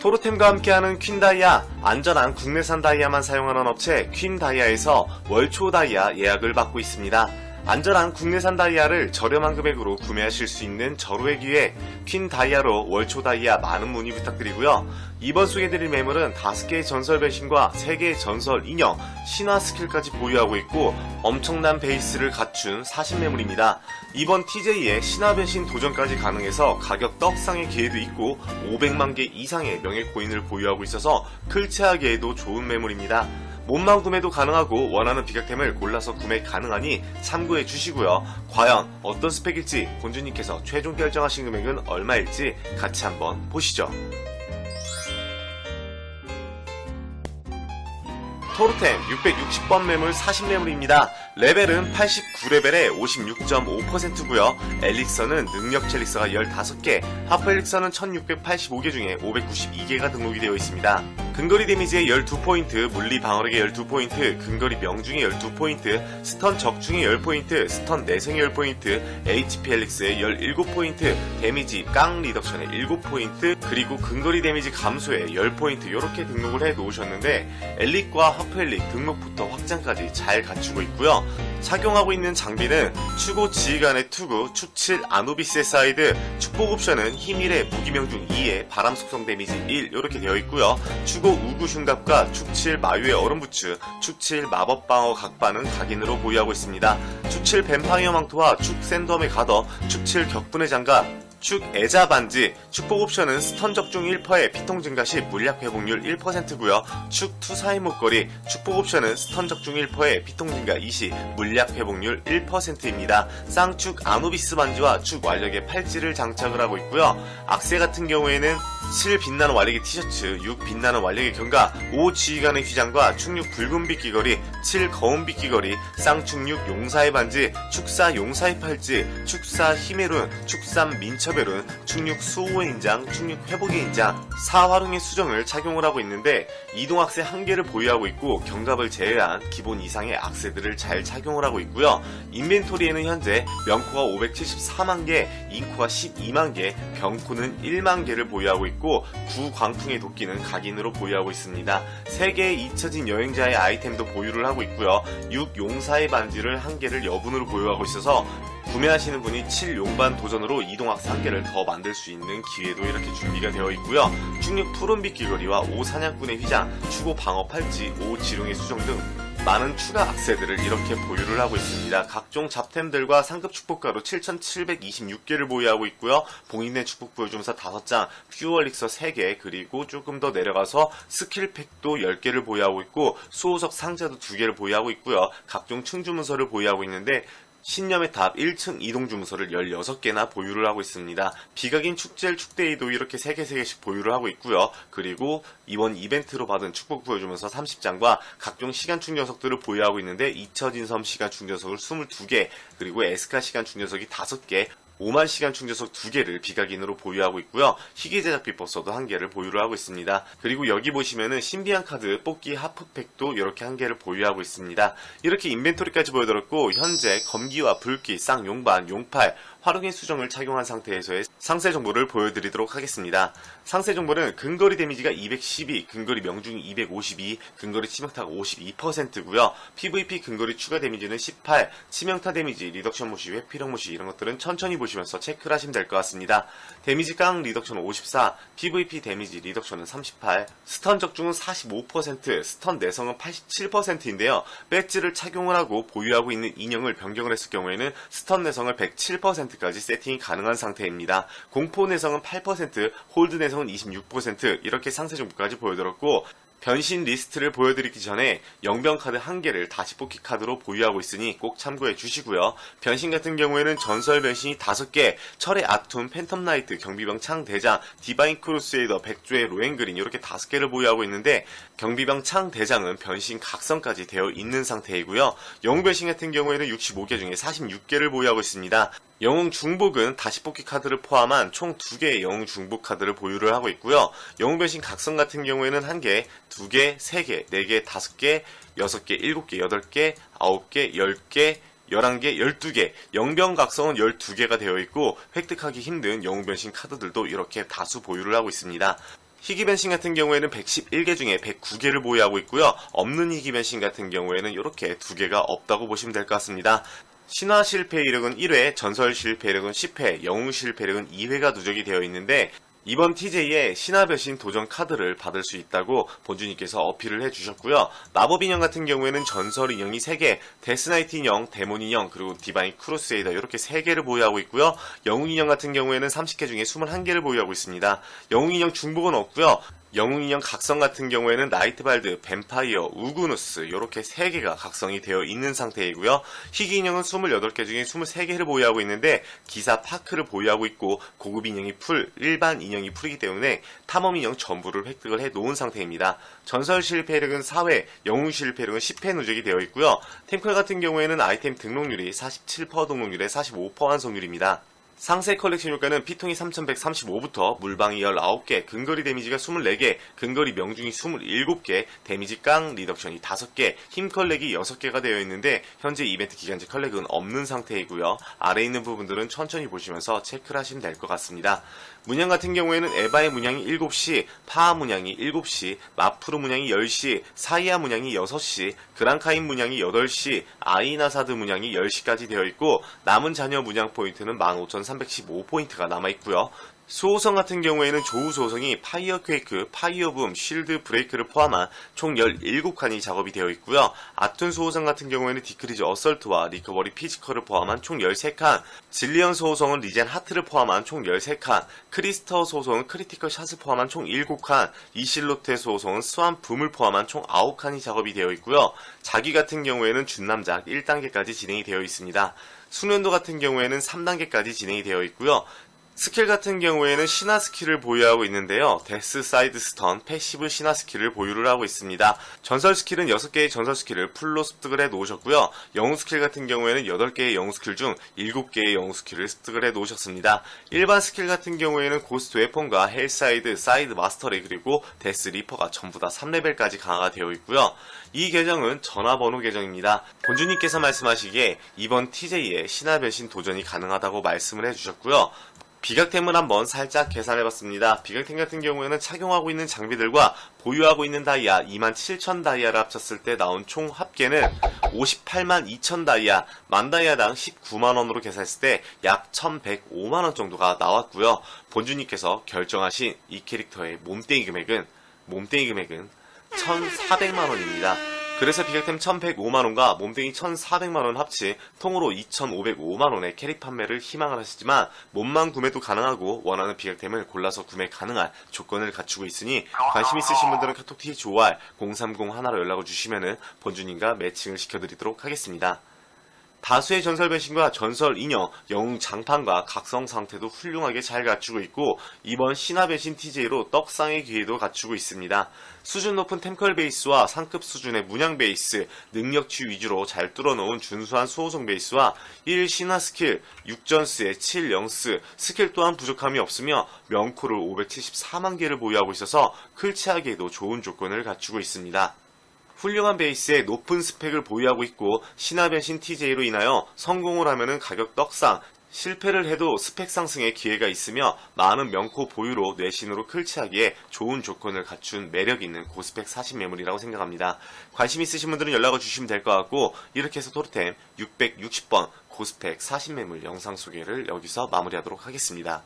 토르템과 함께하는 퀸 다이아, 안전한 국내산 다이아만 사용하는 업체 퀸 다이아에서 월초 다이아 예약을 받고 있습니다. 안전한 국내산 다이아를 저렴한 금액으로 구매하실 수 있는 절호의 기회 퀸 다이아로 월초 다이아 많은 문의 부탁드리고요. 이번 소개해드릴 매물은 5개의 전설 배신과 3개의 전설 인형, 신화 스킬까지 보유하고 있고 엄청난 베이스를 갖춘 40매물입니다. 이번 TJ에 신화 배신 도전까지 가능해서 가격 떡상의 기회도 있고 500만 개 이상의 명예 코인을 보유하고 있어서 클체하기에도 좋은 매물입니다. 몸만 구매도 가능하고 원하는 비각템을 골라서 구매 가능하니 참고해 주시고요. 과연 어떤 스펙일지 본주님께서 최종 결정하신 금액은 얼마일지 같이 한번 보시죠. 토르템 660번 매물 40매물입니다. 레벨은 89레벨에 56.5%고요. 엘릭서는 능력 첼릭서가 15개, 하프 엘릭서는 1685개 중에 592개가 등록이 되어 있습니다. 근거리 데미지의 12포인트, 물리 방어력의 12포인트, 근거리 명중의 12포인트, 스턴 적중의 10포인트, 스턴 내생의 10포인트, HP 엘릭스의 17포인트, 데미지 깡 리덕션의 7포인트, 그리고 근거리 데미지 감소의 10포인트 이렇게 등록을 해 놓으셨는데 엘릭과 하프 엘릭 등록부터 확장까지 잘 갖추고 있고요. 착용하고 있는 장비는 추고 지휘관의 투구, 축칠 아노비스의 사이드, 축복 옵션은 힘일의 무기명 중 2에 바람 속성 데미지 1 이렇게 되어 있고요. 추고 우구 흉갑과 축칠 마유의 얼음부츠, 축칠 마법 방어 각반은 각인으로 보유하고 있습니다. 축칠 뱀파이어 망토와 축 샌덤의 가더, 축칠 격분의 장갑, 축 애자 반지, 축복 옵션은 스턴 적중 1%에 피통 증가 시 물약 회복률 1%고요. 축 투사의 목걸이, 축복 옵션은 스턴 적중 1%에 피통 증가 2시 물약 회복률 1%입니다. 쌍축 아노비스 반지와 축 완력의 팔찌를 장착을 하고 있고요. 악세 같은 경우에는 7 빛나는 완력의 티셔츠, 6 빛나는 완력의 경가, 5 지휘관의 휘장과 축6 붉은빛 귀걸이, 7 거운빛 귀걸이, 쌍축6 용사의 반지, 축사 용사의 팔찌, 축사 힘의 룬, 축삼 민 룬, 축6 수호의 인장, 축6 회복의 인장, 4화룡의 수정을 착용을 하고 있는데 이동 악세 한 개를 보유하고 있고 경갑을 제외한 기본 이상의 악세들을 잘 착용을 하고 있고요. 인벤토리에는 현재 명코가 574만 개, 인코가 12만 개, 병코는 1만 개를 보유하고 있고 구 광풍의 도끼는 각인으로 보유하고 있습니다. 3개의 잊혀진 여행자의 아이템도 보유를 하고 있고요. 6 용사의 반지를 한 개를 여분으로 보유하고 있어서 구매하시는 분이 7 용반 도전으로 이동학세 한 개를 더 만들 수 있는 기회도 이렇게 준비가 되어 있고요. 충육 푸른빛 귀걸이와 5 사냥꾼의 휘장, 추고 방어 팔찌, 5 지룡의 수정 등 많은 추가 악세들을 이렇게 보유를 하고 있습니다. 각종 잡템들과 상급 축복가로 7,726개를 보유하고 있고요. 봉인된 축복 보여주면서 5장, 퓨어릭서 3개, 그리고 조금 더 내려가서 스킬팩도 10개를 보유하고 있고, 수호석 상자도 2개를 보유하고 있고요. 각종 층주문서를 보유하고 있는데, 신념의 탑 1층 이동 주문서를 16개나 보유를 하고 있습니다. 비각인 축제일 축대이도 이렇게 3개 3개씩 보유를 하고 있고요. 그리고 이번 이벤트로 받은 축복 보여주면서 30장과 각종 시간 충전석들을 보유하고 있는데 잊혀진 섬 시간 충전석을 22개 그리고 에스카 시간 충전석이 5개 5만 시간 충전석 2개를 비각인으로 보유하고 있고요. 희귀 제작 비법서도 1개를 보유를 하고 있습니다. 그리고 여기 보시면은 신비한 카드 뽑기 하프팩도 이렇게 1개를 보유하고 있습니다. 이렇게 인벤토리까지 보여드렸고 현재 검기와 불기, 쌍용반, 용팔, 화룡의 수정을 착용한 상태에서의 상세 정보를 보여드리도록 하겠습니다. 상세 정보는 근거리 데미지가 212, 근거리 명중이 252, 근거리 치명타가 52%고요. PVP 근거리 추가 데미지는 18, 치명타 데미지, 리덕션 모시, 회피력 모시 이런 것들은 천천히 보시면서 체크를 하시면 될 것 같습니다. 데미지 깡 리덕션은 54, PVP 데미지 리덕션은 38, 스턴 적중은 45%, 스턴 내성은 87%인데요. 배지를 착용을 하고 보유하고 있는 인형을 변경을 했을 경우에는 스턴 내성을 107% 10%까지 세팅이 가능한 상태입니다. 공포 내성은 8%, 홀드 내성은 26% 이렇게 상세 정보까지 보여드렸고 변신 리스트를 보여드리기 전에 영병 카드 한 개를 다시 뽑기 카드로 보유하고 있으니 꼭 참고해 주시고요. 변신 같은 경우에는 전설 변신이 5개, 철의 아툼, 팬텀 나이트, 경비병 창 대장, 디바인 크루세이더, 백조의 로엔그린 이렇게 5개를 보유하고 있는데 경비병 창 대장은 변신 각성까지 되어 있는 상태이고요. 영웅 변신 같은 경우에는 65개 중에 46개를 보유하고 있습니다. 영웅 중복은 다시 뽑기 카드를 포함한 총 2개의 영웅 중복 카드를 보유를 하고 있고요. 영웅 변신 각성 같은 경우에는 1개, 2개, 3개, 4개, 5개, 6개, 7개, 8개, 9개, 10개, 11개, 12개, 영병 각성은 12개가 되어 있고 획득하기 힘든 영웅 변신 카드들도 이렇게 다수 보유를 하고 있습니다. 희귀 변신 같은 경우에는 111개 중에 109개를 보유하고 있고요. 없는 희귀 변신 같은 경우에는 이렇게 두 개가 없다고 보시면 될 것 같습니다. 신화 실패 이력은 1회, 전설 실패 이력은 10회, 영웅 실패 이력은 2회가 누적이 되어 있는데 이번 TJ에 신화 변신 도전 카드를 받을 수 있다고 본주님께서 어필을 해주셨고요. 마법 인형 같은 경우에는 전설 인형이 3개, 데스나이트 인형, 데몬 인형, 그리고 디바인 크루세이더 이렇게 3개를 보유하고 있고요. 영웅 인형 같은 경우에는 30개 중에 21개를 보유하고 있습니다. 영웅 인형 중복은 없고요. 영웅 인형 각성 같은 경우에는 나이트발드, 뱀파이어, 우구누스 이렇게 3개가 각성이 되어 있는 상태이고요. 희귀 인형은 28개 중에 23개를 보유하고 있는데 기사 파크를 보유하고 있고 고급 인형이 풀, 일반 인형이 풀이기 때문에 탐험 인형 전부를 획득을 해 놓은 상태입니다. 전설 실패력은 4회, 영웅 실패력은 10회 누적이 되어 있고요. 템클 같은 경우에는 아이템 등록률이 47% 등록률에 45% 완성률입니다. 상세 컬렉션 효과는 피통이 3135부터 물방이 19개, 근거리 데미지가 24개, 근거리 명중이 27개, 데미지 깡 리덕션이 5개, 힘 컬렉이 6개가 되어 있는데 현재 이벤트 기간제 컬렉은 없는 상태이고요. 아래 있는 부분들은 천천히 보시면서 체크를 하시면 될 것 같습니다. 문양 같은 경우에는 에바의 문양이 7시, 파하 문양이 7시, 마프루 문양이 10시, 사이아 문양이 6시, 그랑카인 문양이 8시, 아이나사드 문양이 10시까지 되어 있고 남은 자녀 문양 포인트는 15,315포인트가 남아있고요. 수호성 같은 경우에는 조우 수호성이 파이어 퀘이크, 파이어 붐, 쉴드 브레이크를 포함한 총 17칸이 작업이 되어 있고요. 아툰 수호성 같은 경우에는 디크리즈 어설트와 리커버리 피지컬을 포함한 총 13칸, 질리언 수호성은 리젠 하트를 포함한 총 13칸, 크리스터 수호성은 크리티컬 샷을 포함한 총 7칸, 이실로테 수호성은 스완 붐을 포함한 총 9칸이 작업이 되어 있고요. 자기 같은 경우에는 준남작 1단계까지 진행이 되어 있습니다. 수면도 같은 경우에는 3단계까지 진행이 되어 있고요. 스킬 같은 경우에는 신화 스킬을 보유하고 있는데요. 데스 사이드 스턴, 패시브 신화 스킬을 보유를 하고 있습니다. 전설 스킬은 6개의 전설 스킬을 풀로 습득을 해 놓으셨고요. 영웅 스킬 같은 경우에는 8개의 영웅 스킬 중 7개의 영웅 스킬을 습득을 해 놓으셨습니다. 일반 스킬 같은 경우에는 고스트 웨폰과 헬사이드, 사이드 마스터리 그리고 데스 리퍼가 전부 다 3레벨까지 강화가 되어 있고요. 이 계정은 전화번호 계정입니다. 본주님께서 말씀하시기에 이번 TJ에 신화 변신 도전이 가능하다고 말씀을 해주셨고요. 비각템을 한번 살짝 계산해봤습니다. 비각템 같은 경우에는 착용하고 있는 장비들과 보유하고 있는 다이아 27,000 다이아를 합쳤을 때 나온 총 합계는 58만 2천 다이아, 만 다이아당 19만원으로 계산했을 때 약 1,105만원 정도가 나왔고요. 본주님께서 결정하신 이 캐릭터의 몸뚱이 금액은, 몸뚱이 금액은 1,400만원입니다. 그래서 비격템 1,105만원과 몸뚱이 1,400만원 합치 통으로 2,505만원의 캐릭 판매를 희망을 하시지만 몸만 구매도 가능하고 원하는 비격템을 골라서 구매 가능한 조건을 갖추고 있으니 관심 있으신 분들은 카톡 THOR 030 하나로 연락을 주시면은 본주님과 매칭을 시켜드리도록 하겠습니다. 다수의 전설 변신과 전설 인형, 영웅 장판과 각성 상태도 훌륭하게 잘 갖추고 있고 이번 신화 변신 TJ로 떡상의 기회도 갖추고 있습니다. 수준 높은 템컬 베이스와 상급 수준의 문양 베이스, 능력치 위주로 잘 뚫어놓은 준수한 수호성 베이스와 1 신화 스킬, 6전스의 7 영스, 스킬 또한 부족함이 없으며 명코를 574만 개를 보유하고 있어서 클치하기에도 좋은 조건을 갖추고 있습니다. 훌륭한 베이스에 높은 스펙을 보유하고 있고 신화 변신 TJ로 인하여 성공을 하면은 가격 떡상, 실패를 해도 스펙 상승의 기회가 있으며 많은 명코 보유로 뇌신으로 클치하기에 좋은 조건을 갖춘 매력 있는 고스펙 40 매물이라고 생각합니다. 관심 있으신 분들은 연락을 주시면 될 것 같고 이렇게 해서 토르템 660번 고스펙 40 매물 영상 소개를 여기서 마무리하도록 하겠습니다.